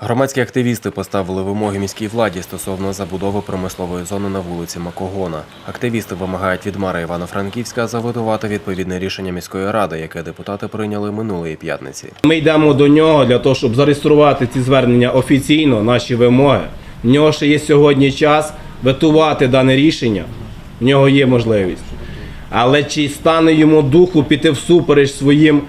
Громадські активісти поставили вимоги міській владі стосовно забудови промислової зони на вулиці Макогона. Активісти вимагають від мера Івано-Франківська заветувати відповідне рішення міської ради, яке депутати прийняли минулої п'ятниці. Ми йдемо до нього для того, щоб зареєструвати ці звернення офіційно, наші вимоги. В нього ще є сьогодні час ветувати дане рішення. В нього є можливість. Але чи стане йому духу піти всупереч своїм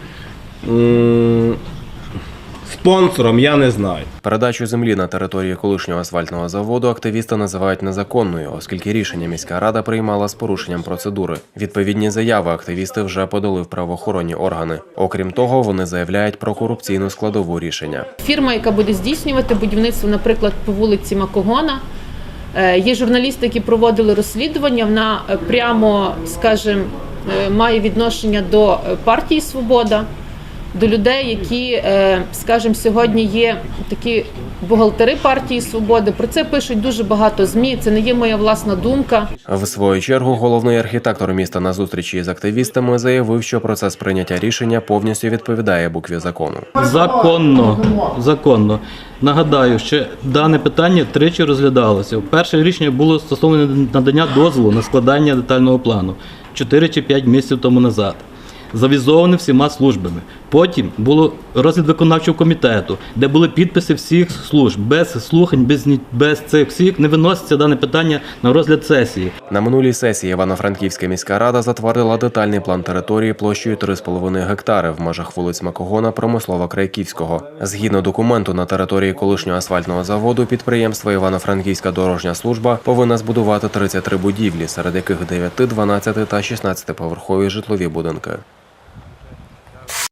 м- спонсорам, я не знаю. Передачу землі на території колишнього асфальтного заводу активісти називають незаконною, оскільки рішення міська рада приймала з порушенням процедури. Відповідні заяви активісти вже подали в правоохоронні органи. Окрім того, вони заявляють про корупційну складову рішення. Фірма, яка буде здійснювати будівництво, наприклад, по вулиці Макогона. е, Є журналісти, які проводили розслідування. Вона е, прямо, скажімо, е, має відношення до партії Свобода, до людей, які, е, скажімо, сьогодні є такі бухгалтери партії Свободи. Про це пишуть дуже багато змі. Це не є моя власна думка. В свою чергу головний архітектор міста на зустрічі з активістами заявив, що процес прийняття рішення повністю відповідає букві закону. Законно, законно. Нагадаю, що дане питання тричі розглядалося. Перше рішення було стосовно надання дозволу на складання детального плану 4 чи 5 місяців тому назад. Завізоване всіма службами. Потім було розгляд виконавчого комітету, де були підписи всіх служб. Без слухань, без, без цих всіх не виноситься дане питання на розгляд сесії. На минулій сесії Івано-Франківська міська рада затвердила детальний план території площею 3,5 гектари в межах вулиць Макогона, Промислова Крайківського. Згідно документу, на території колишнього асфальтного заводу підприємство Івано-Франківська дорожня служба повинна збудувати 33 будівлі, серед яких 9, 12 та 16 поверхові житлові будинки.